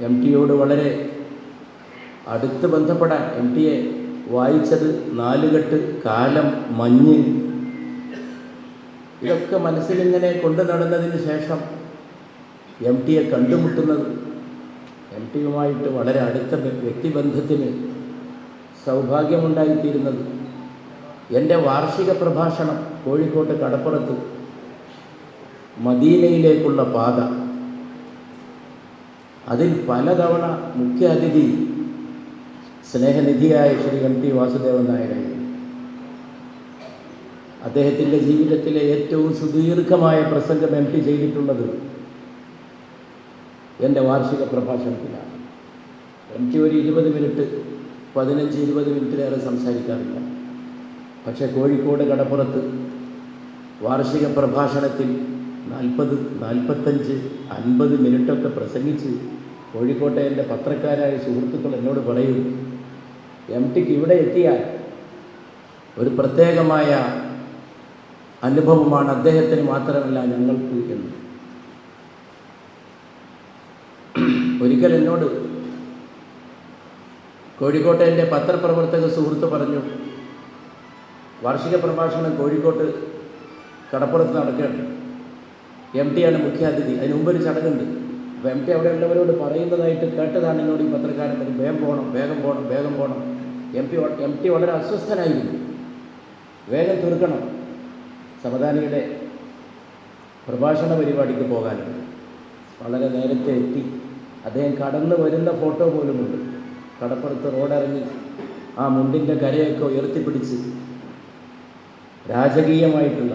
M ടിയോട് വളരെ അടുത്ത് ബന്ധപ്പെടാൻ എം ടിയെ വായിച്ചത് നാലുകെട്ട് കാലം മഞ്ഞ്. ഇതൊക്കെ മനസ്സിലിങ്ങനെ കൊണ്ടു നടന്നതിന് ശേഷം എം ടിയെ കണ്ടുമുട്ടുന്നത് എം ടിയുമായിട്ട് വളരെ അടുത്ത വ്യ- വ്യക്തിബന്ധത്തിന് സൗഭാഗ്യമുണ്ടായിത്തീരുന്നത് എന്റെ വാർഷിക പ്രഭാഷണം കോഴിക്കോട്ട് കടപ്പുറത്ത് മദീനയിലേക്കുള്ള പാത. അതിൽ പലതവണ മുഖ്യ അതിഥി സ്നേഹനിധിയായ ശ്രീ എം ടി വാസുദേവൻ നായരായിരുന്നു അദ്ദേഹത്തിന്റെ ജീവിതത്തിലെ ഏറ്റവും സുദീർഘമായ പ്രസംഗം എം ടി ചെയ്തിട്ടുള്ളത് എന്റെ വാർഷിക പ്രഭാഷണത്തിലാണ്. എം ടി ഒരു ഇരുപത് മിനിറ്റ് പതിനഞ്ച് ഇരുപത് മിനിറ്റിലേറെ സംസാരിക്കാറില്ല. പക്ഷേ കോഴിക്കോട് കടപ്പുറത്ത് വാർഷിക പ്രഭാഷണത്തിൽ നാൽപ്പത് നാൽപ്പത്തഞ്ച് അൻപത് മിനിറ്റൊക്കെ പ്രസംഗിച്ച് കോഴിക്കോട്ടെ എന്റെ പത്രക്കാരായ സുഹൃത്തുക്കൾ എന്നോട് പറയും എം ടിക്ക് ഇവിടെ എത്തിയാൽ ഒരു പ്രത്യേകമായ അനുഭവമാണ് അദ്ദേഹത്തിന് മാത്രമല്ല ഞങ്ങൾക്ക് എന്ന്. ഒരിക്കൽ എന്നോട് കോഴിക്കോട്ടെ എന്റെ പത്രപ്രവർത്തക സുഹൃത്ത് പറഞ്ഞു വാർഷിക പ്രഭാഷണം കോഴിക്കോട്ട് കടപ്പുറത്ത് നടക്കുകയാണ്. എം ടിയാണ് മുഖ്യാതിഥി അതിന് മുമ്പ് ഒരു ചടങ്ങുണ്ട്. അപ്പോൾ എം ടി അവിടെ ഉള്ളവരോട് പറയുന്നതായിട്ട് കേട്ടതാണ് എന്നോട് ഈ പത്രക്കാരൻ വേഗം പോകണം വേഗം പോകണം വേഗം പോകണം എം പി എം ടി വളരെ അസ്വസ്ഥനായിരുന്നു. വേഗം തീർക്കണം സമദാനിയുടെ പ്രഭാഷണ പരിപാടിക്ക് പോകാനുണ്ട്. വളരെ നേരത്തെ എത്തി. അദ്ദേഹം കടന്നു വരുന്ന ഫോട്ടോ പോലുമുണ്ട്. കടപ്പുറത്ത് റോഡിറങ്ങി ആ മുണ്ടിന്റെ കരയൊക്കെ ഉയർത്തിപ്പിടിച്ച് രാജകീയമായിട്ടുള്ള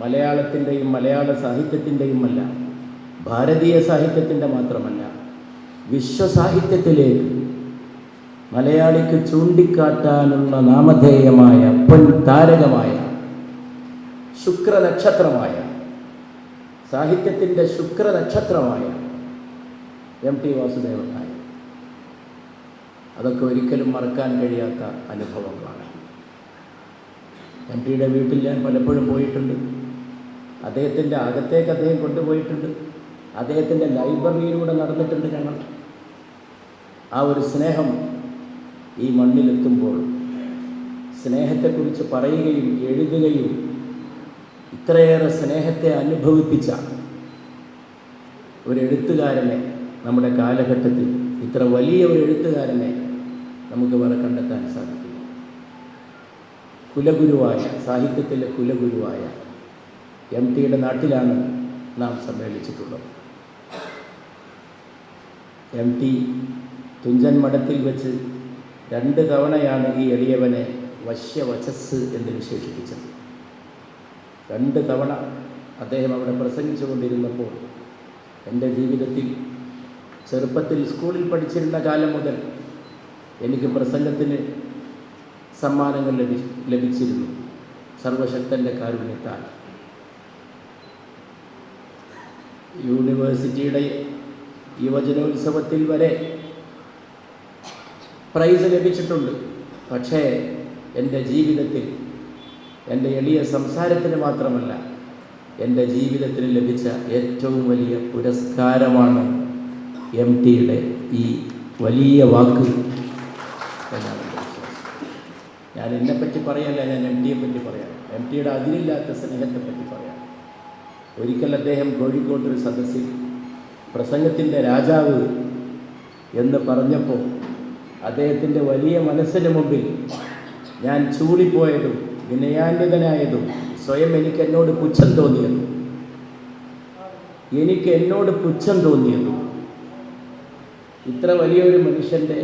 മലയാളത്തിന്റെയും മലയാള സാഹിത്യത്തിന്റെയും അല്ല ഭാരതീയ സാഹിത്യത്തിന്റെ മാത്രമല്ല വിശ്വസാഹിത്യത്തിലേക്ക് മലയാളിക്ക് ചൂണ്ടിക്കാട്ടാനുള്ള നാമധേയമായ പൊൻ താരകമായ ശുക്രനക്ഷത്രമായ സാഹിത്യത്തിന്റെ ശുക്രനക്ഷത്രമായ എം ടി വാസുദേവൻ നായർ. അതൊക്കെ ഒരിക്കലും മറക്കാൻ കഴിയാത്ത അനുഭവങ്ങളാണ്. എം ടിയുടെ വീട്ടിൽ ഞാൻ പലപ്പോഴും പോയിട്ടുണ്ട്. അദ്ദേഹത്തിന്റെ അകത്തേക്ക് അദ്ദേഹം കൊണ്ടുപോയിട്ടുണ്ട്. അദ്ദേഹത്തിന്റെ ലൈബ്രറിയിലൂടെ നടന്നിട്ടുണ്ട് ഞങ്ങൾ. ആ ഒരു സ്നേഹം ഈ മണ്ണിലെത്തുമ്പോൾ സ്നേഹത്തെക്കുറിച്ച് പറയുകയും എഴുതുകയും ഇത്രയേറെ സ്നേഹത്തെ അനുഭവിപ്പിച്ച ഒരു എഴുത്തുകാരനെ നമ്മുടെ കാലഘട്ടത്തിൽ ഇത്ര വലിയ ഒരു എഴുത്തുകാരനെ നമുക്ക് വേറെ കണ്ടെത്താൻ സാധിക്കും കുലഗുരുവായ സാഹിത്യത്തിലെ കുലഗുരുവായ എം ടിയുടെ നാട്ടിലാണ് നാം സമ്മേളിച്ചിട്ടുള്ളത്. എം ടി തുഞ്ചൻ മഠത്തിൽ വെച്ച് രണ്ട് തവണയാണ് ഈ എളിയവനെ വശ്യവചസ് എന്ന് വിശേഷിപ്പിച്ചത്. രണ്ട് തവണ അദ്ദേഹം അവിടെ പ്രസംഗിച്ചുകൊണ്ടിരുന്നപ്പോൾ എന്റെ ജീവിതത്തിൽ ചെറുപ്പത്തിൽ സ്കൂളിൽ പഠിച്ചിരുന്ന കാലം മുതൽ എനിക്ക് പ്രസംഗത്തിന് സമ്മാനങ്ങൾ ലഭി ലഭിച്ചിരുന്നു. സർവശക്തന്റെ കാരുണ്യത്താൽ. യൂണിവേഴ്സിറ്റിയുടെ യുവജനോത്സവത്തിൽ വരെ പ്രൈസ് ലഭിച്ചിട്ടുണ്ട്. പക്ഷേ എന്റെ ജീവിതത്തിൽ എന്റെ എളിയ സംസാരത്തിന് മാത്രമല്ല എന്റെ ജീവിതത്തിന് ലഭിച്ച ഏറ്റവും വലിയ പുരസ്കാരമാണ് എം ടിയുടെ ഈ വലിയ വാക്ക് എന്നാണ് ഞാൻ എന്നെപ്പറ്റി പറയല്ല ഞാൻ എം ടിയെ പറ്റി പറയാം. എം ടിയുടെ അതിരില്ലാത്ത സ്നേഹത്തെപ്പറ്റി പറയാം. ഒരിക്കൽ അദ്ദേഹം കോഴിക്കോട്ടൊരു സദസ്സിൽ പ്രസംഗത്തിന്റെ രാജാവ് എന്ന് പറഞ്ഞപ്പോൾ അദ്ദേഹത്തിന്റെ വലിയ മനസ്സിന് മുമ്പിൽ ഞാൻ ചൂളിപ്പോയതും വിനയാന്വിതനായതും സ്വയം എനിക്ക് എന്നോട് പുച്ഛം തോന്നിയതും. എനിക്ക് എന്നോട് പുച്ഛം തോന്നിയതും. ഇത്ര വലിയൊരു മനുഷ്യന്റെ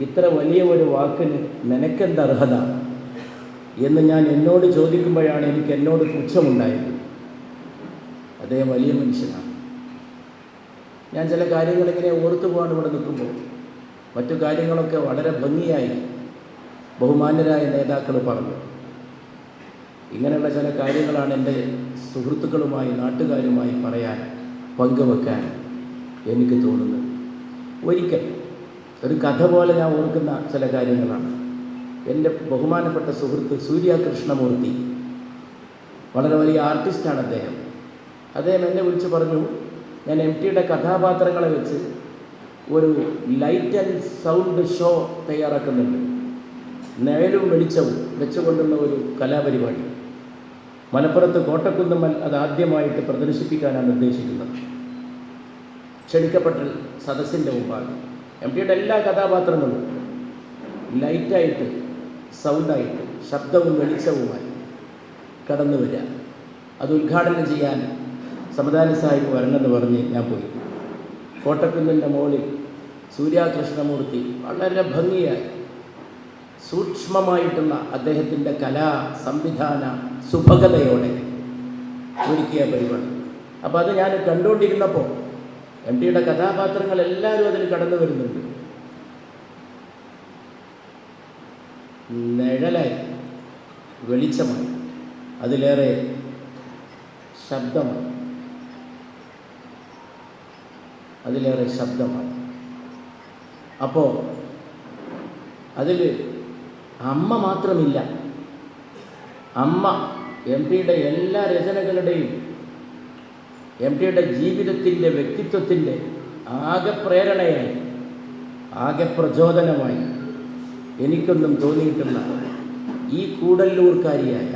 ഇത്ര വലിയ ഒരു വാക്കിന് നിനക്കെന്ത് അർഹത? എന്ന് ഞാൻ എന്നോട് ചോദിക്കുമ്പോഴാണ് എനിക്ക് എന്നോട് പുച്ഛമുണ്ടായത്. അദ്ദേഹം വലിയ മനുഷ്യനാണ്. ഞാൻ ചില കാര്യങ്ങളിങ്ങനെ ഓർത്തു പോകാൻ ഇവിടെ നിൽക്കുമ്പോൾ മറ്റു കാര്യങ്ങളൊക്കെ വളരെ ഭംഗിയായി ബഹുമാന്യരായ നേതാക്കൾ പറഞ്ഞു. ഇങ്ങനെയുള്ള ചില കാര്യങ്ങളാണ് എന്റെ സുഹൃത്തുക്കളുമായി നാട്ടുകാരുമായി പറയാൻ പങ്കുവെക്കാൻ എനിക്ക് തോന്നുന്നത്. ഒരിക്കൽ ഒരു കഥ പോലെ ഞാൻ ഓർക്കുന്ന ചില കാര്യങ്ങളാണ്. എന്റെ ബഹുമാനപ്പെട്ട സുഹൃത്ത് സൂര്യ കൃഷ്ണമൂർത്തി വളരെ വലിയ ആർട്ടിസ്റ്റാണ് അദ്ദേഹം. അദ്ദേഹം എന്നെ വിളിച്ച് പറഞ്ഞു ഞാൻ എം ടിയുടെ കഥാപാത്രങ്ങളെ വെച്ച് ഒരു ലൈറ്റ് ആൻഡ് സൗണ്ട് ഷോ തയ്യാറാക്കുന്നുണ്ട്. നിഴലും വെളിച്ചവും വെച്ചുകൊണ്ടുള്ള ഒരു കലാപരിപാടി. മലപ്പുറത്ത് കോട്ടക്കുന്നമ്മൽ അത് ആദ്യമായിട്ട് പ്രദർശിപ്പിക്കാനാണ് ഉദ്ദേശിക്കുന്നത്. ക്ഷണിക്കപ്പെട്ട സദസ്സിന്റെ മുമ്പാണ് എം ടിയുടെ എല്ലാ കഥാപാത്രങ്ങളും ലൈറ്റായിട്ട് സൗണ്ടായിട്ട് ശബ്ദവും വെളിച്ചവുമായി കടന്നു വരിക അത് ഉദ്ഘാടനം ചെയ്യാൻ സമദാന സാഹിബ് വരണമെന്ന് പറഞ്ഞ് ഞാൻ പോയി. കോട്ടക്കുന്നിന്റെ മുകളിൽ സൂര്യാകൃഷ്ണമൂർത്തി വളരെ ഭംഗിയായി സൂക്ഷ്മമായിട്ടുള്ള അദ്ദേഹത്തിന്റെ കലാ സംവിധാന സുഭഗതയോടെ ഒരുക്കിയ പരിപാടി. അപ്പോൾ അത് ഞാൻ കണ്ടുകൊണ്ടിരുന്നപ്പോൾ എം ടിയുടെ കഥാപാത്രങ്ങൾ എല്ലാവരും അതിൽ കടന്നു വരുന്നുണ്ട്. നിഴലായി വെളിച്ചമായി അതിലേറെ ശബ്ദമായി. അതിലേറെ ശബ്ദമായി. അപ്പോൾ അതിൽ അമ്മ മാത്രമില്ല. അമ്മ എം പിയുടെ എല്ലാ രചനകളുടെയും എം ടിയുടെ ജീവിതത്തിന്റെ വ്യക്തിത്വത്തിന്റെ ആകെ പ്രേരണയായി ആകെ പ്രചോദനമായി എനിക്കൊന്നും തോന്നിയിട്ടുള്ള ഈ കൂടല്ലൂർക്കാരിയായ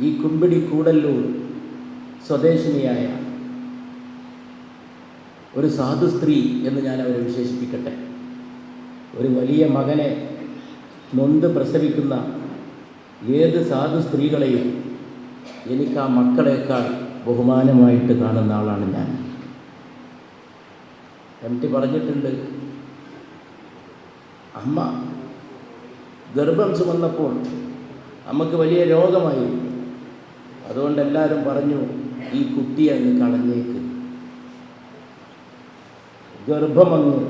ഈ കുമ്പിടി കൂടല്ലൂർ സ്വദേശിനിയായ ഒരു സാധു സ്ത്രീ എന്ന് ഞാൻ അവരെ വിശേഷിപ്പിക്കട്ടെ. ഒരു വലിയ മകനെ നൊന്ത് പ്രസവിക്കുന്ന ഏത് സാധു സ്ത്രീകളെയും എനിക്ക് ആ മക്കളെക്കാൾ ബഹുമാനമായിട്ട് കാണുന്ന ആളാണ് ഞാൻ. എം ടി പറഞ്ഞിട്ടുണ്ട് അമ്മ ഗർഭം ചുമന്നപ്പോൾ അമ്മയ്ക്ക് വലിയ രോഗമായി. അതുകൊണ്ട് എല്ലാവരും പറഞ്ഞു ഈ കുട്ടിയെ അങ്ങ് കളഞ്ഞേക്ക്. ഗർഭമങ്ങ്.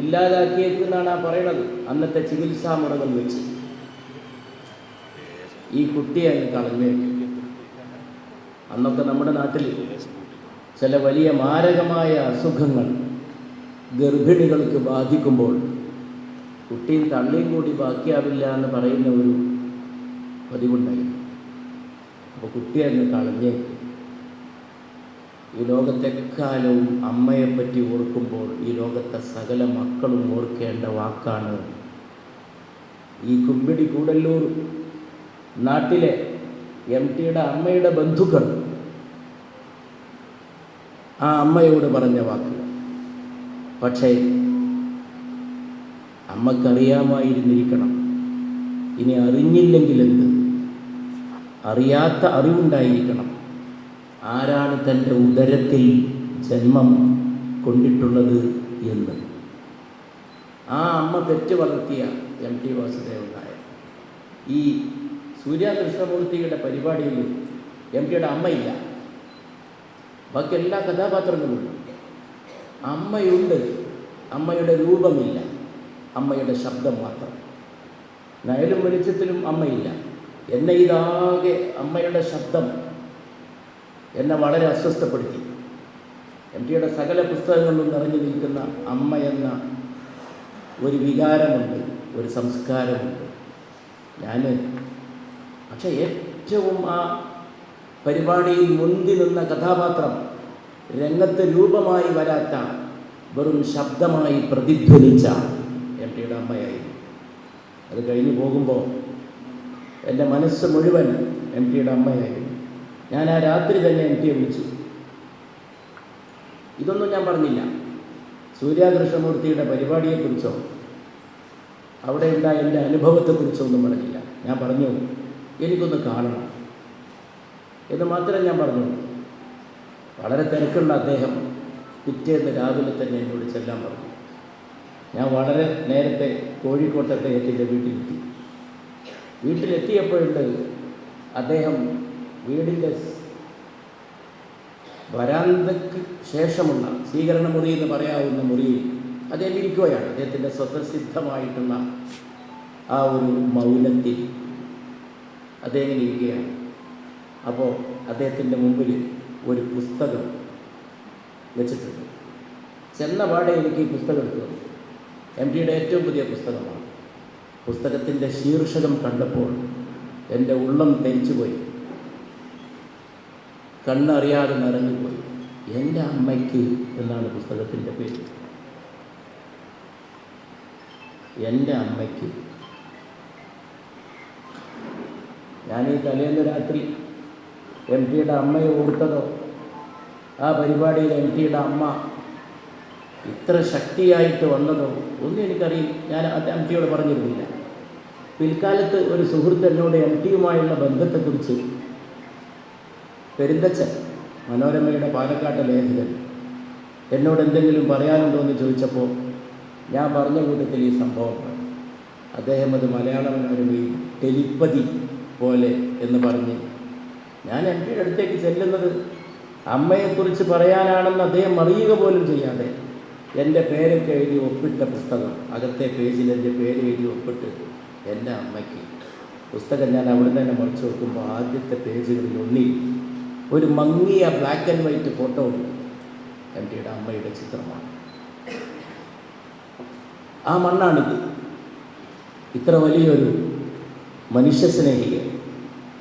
ഇല്ലാതാക്കിയേക്കെന്നാണ് ആ പറയണത്. അന്നത്തെ ചികിത്സാ മുറകൾ വെച്ച്. ഈ കുട്ടിയെ അങ്ങ് കളഞ്ഞു. അന്നൊക്കെ നമ്മുടെ നാട്ടിൽ ചില വലിയ മാരകമായ അസുഖങ്ങൾ ഗർഭിണികൾക്ക് ബാധിക്കുമ്പോൾ കുട്ടിയും തള്ളിയും കൂടി ബാക്കിയാവില്ല എന്ന് പറയുന്ന ഒരു പതിവുണ്ടായിരുന്നു. അപ്പോൾ കുട്ടിയെ അങ്ങ് കളഞ്ഞേക്ക് ഈ ലോകത്തെക്കാലവും അമ്മയെപ്പറ്റി ഓർക്കുമ്പോൾ ഈ ലോകത്തെ സകല മക്കളും ഓർക്കേണ്ട വാക്കാണ് ഈ കുമ്പിടി കൂടല്ലൂർ നാട്ടിലെ എം ടിയുടെ അമ്മയുടെ ബന്ധുക്കൾ. ആ അമ്മയോട് പറഞ്ഞ വാക്ക്. പക്ഷേ അമ്മക്കറിയാമായിരുന്നിരിക്കണം. ഇനി അറിഞ്ഞില്ലെങ്കിൽ എന്ത്? അറിയാത്ത അറിവുണ്ടായിരിക്കണം. ആരാണ് തന്റെ ഉദരത്തിൽ ജന്മം കൊണ്ടിട്ടുള്ളത് എന്ന്? ആ അമ്മ പെറ്റ് വളർത്തിയ എം ടി വാസുദേവൻ നായർ ഈ സൂര്യ കൃഷ്ണമൂർത്തിയുടെ പരിപാടിയിൽ എം ടിയുടെ അമ്മയില്ല. ബാക്കി എല്ലാ കഥാപാത്രങ്ങളുണ്ട് അമ്മയുണ്ട്. അമ്മയുടെ രൂപമില്ല. അമ്മയുടെ ശബ്ദം മാത്രം. നയലും വെളിച്ചത്തിലും അമ്മയില്ല. എന്നെ ഇതാകെ അമ്മയുടെ ശബ്ദം എന്നെ വളരെ അസ്വസ്ഥപ്പെടുത്തി. എം ടിയുടെ സകല പുസ്തകങ്ങളിലും നിറഞ്ഞു നിൽക്കുന്ന അമ്മ എന്ന ഒരു വികാരമുണ്ട് ഒരു സംസ്കാരമുണ്ട്. ഞാൻ പക്ഷെ ഏറ്റവും ആ പരിപാടിയിൽ മുന്തി നിന്ന കഥാപാത്രം രംഗത്ത് രൂപമായി വരാത്ത വെറും ശബ്ദമായി പ്രതിധ്വനിച്ച എം ടിയുടെ അമ്മയായി അത് കഴിഞ്ഞു പോകുമ്പോൾ എന്റെ മനസ്സ് മുഴുവൻ എം ടിയുടെ അമ്മയായിരുന്നു. ഞാൻ ആ രാത്രി തന്നെ എം ടിയെ വിളിച്ചു. ഇതൊന്നും ഞാൻ പറഞ്ഞില്ല. സൂര്യാകൃഷ്ണമൂർത്തിയുടെ പരിപാടിയെക്കുറിച്ചോ അവിടെ ഉണ്ടായ എന്റെ അനുഭവത്തെക്കുറിച്ചോ ഒന്നും പറഞ്ഞില്ല. ഞാൻ പറഞ്ഞു എനിക്കൊന്ന് കാണണം. എന്ന് മാത്രം ഞാൻ പറഞ്ഞു. വളരെ തിരക്കുള്ള അദ്ദേഹം പിറ്റേന്ന് രാവിലെ തന്നെ എന്നോട് ചെല്ലാൻ പറഞ്ഞു. ഞാൻ വളരെ നേരത്തെ കോഴിക്കോട്ടത്തെ എത്തിന്റെ വീട്ടിലെത്തി. വീട്ടിലെത്തിയപ്പോഴുണ്ട് അദ്ദേഹം വീടിന്റെ വരാന്തയ്ക്ക് ശേഷമുള്ള സ്വീകരണ മുറി എന്ന് പറയാവുന്ന മുറിയിൽ അദ്ദേഹം ഇരിക്കുകയാണ് അദ്ദേഹത്തിന്റെ സ്വതസിദ്ധമായിട്ടുള്ള ആ ഒരു മൗനത്തിൽ അദ്ദേഹം ഇരിക്കുകയാണ്. അപ്പോൾ അദ്ദേഹത്തിന്റെ മുമ്പിൽ ഒരു പുസ്തകം വെച്ചിട്ടുണ്ട്. ചെന്ന പാടെ എനിക്ക് ഈ പുസ്തകം എടുത്തു എം ടിയുടെ ഏറ്റവും പുതിയ പുസ്തകമാണ്. പുസ്തകത്തിന്റെ ശീർഷകം കണ്ടപ്പോൾ എന്റെ ഉള്ളം തെരിച്ചുപോയി. കണ്ണറിയാതെ നിറഞ്ഞുപോയി എന്റെ അമ്മയ്ക്ക് എന്നാണ് പുസ്തകത്തിന്റെ പേര്. എന്റെ അമ്മയ്ക്ക് ഞാൻ ഈ തലേന്ന് രാത്രി എം ടിയുടെ അമ്മയെ ഓർത്തതോ ആ പരിപാടിയിൽ എം ടിയുടെ അമ്മ ഇത്ര ശക്തിയായിട്ട് വന്നതോ ഒന്നും എനിക്കറിയില്ല. ഞാൻ എം ടിയോട് പറഞ്ഞിരുന്നില്ല. പിൽക്കാലത്ത് ഒരു സുഹൃത്ത് എന്നോട് എം ടിയുമായുള്ള ബന്ധത്തെക്കുറിച്ച് പെരുന്തച്ചൻ മനോരമയുടെ പാലക്കാട്ട് ലേഖകൻ എന്നോട് എന്തെങ്കിലും പറയാനുണ്ടോ എന്ന് ചോദിച്ചപ്പോൾ ഞാൻ പറഞ്ഞ കൂട്ടത്തിൽ ഈ സംഭവമാണ് അദ്ദേഹം അത് മലയാള മനോരമയിൽ ടെലിപ്പതി പോലെ എന്ന് പറഞ്ഞ് ഞാൻ എം പിയുടെ അടുത്തേക്ക് ചെല്ലുന്നത് അമ്മയെക്കുറിച്ച് പറയാനാണെന്ന് അദ്ദേഹം അറിയുക പോലും ചെയ്യാതെ എന്റെ പേരൊക്കെ എഴുതി ഒപ്പിട്ട പുസ്തകം അകത്തെ പേജിൽ എന്റെ പേര് എഴുതി ഒപ്പിട്ട് എന്റെ അമ്മയ്ക്ക്. പുസ്തകം ഞാൻ അവിടെ തന്നെ മറിച്ച് നോക്കുമ്പോൾ ആദ്യത്തെ പേജുകളിൽ ഒന്നിൽ ഒരു മങ്ങിയ black and white photo M ടിയുടെ അമ്മയുടെ ചിത്രമാണ്. ആ മണ്ണാണിത്. ഇത്ര വലിയൊരു മനുഷ്യസ്നേഹിയെ